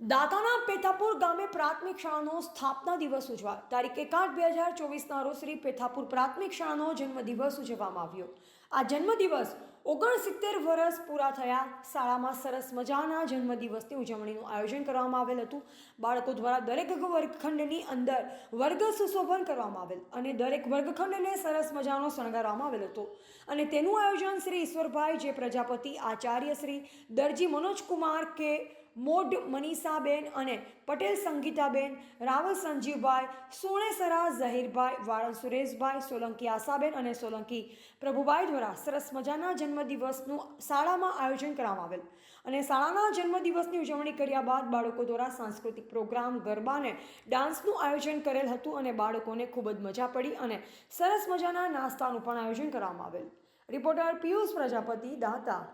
દાતાના પેથાપુર ગામે પ્રાથમિક શાળાનો સ્થાપના દિવસ ઉજવા તારીખ એકાદ બે હજાર ચોવીસના રોજ શ્રી પેથાપુર પ્રાથમિક શાળાનો જન્મદિવસ ઉજવવામાં આવ્યો. આ જન્મદિવસ ઓગણસિત્તેર વર્ષ પૂરા થયા શાળામાં સરસ મજાના જન્મદિવસની ઉજવણીનું આયોજન કરવામાં આવેલ હતું. બાળકો દ્વારા દરેક વર્ગખંડની અંદર વર્ગ સુશોભન કરવામાં આવેલ અને દરેક વર્ગખંડને સરસ મજાનો શણગારવામાં આવેલ હતો. અને તેનું આયોજન શ્રી ઈશ્વરભાઈ જે પ્રજાપતિ આચાર્ય શ્રી દરજી મનોજકુમાર કે મોઢ મનીષાબેન અને પટેલ સંગીતાબેન, રાવલ સંજીવભાઈ, સોણેસરા ઝહીરભાઈ વાળલ સુરેશભાઈ, સોલંકી આશાબેન અને સોલંકી પ્રભુભાઈ દ્વારા સરસ મજાના જન્મદિવસનું શાળામાં આયોજન કરવામાં આવેલ. અને શાળાના જન્મદિવસની ઉજવણી કર્યા બાદ બાળકો દ્વારા સાંસ્કૃતિક પ્રોગ્રામ, ગરબા અને ડાન્સનું આયોજન કરેલ હતું અને બાળકોને ખૂબ જ મજા પડી અને સરસ મજાના નાસ્તાનું પણ આયોજન કરવામાં આવેલ. રિપોર્ટર પિયુષ પ્રજાપતિ, દાતા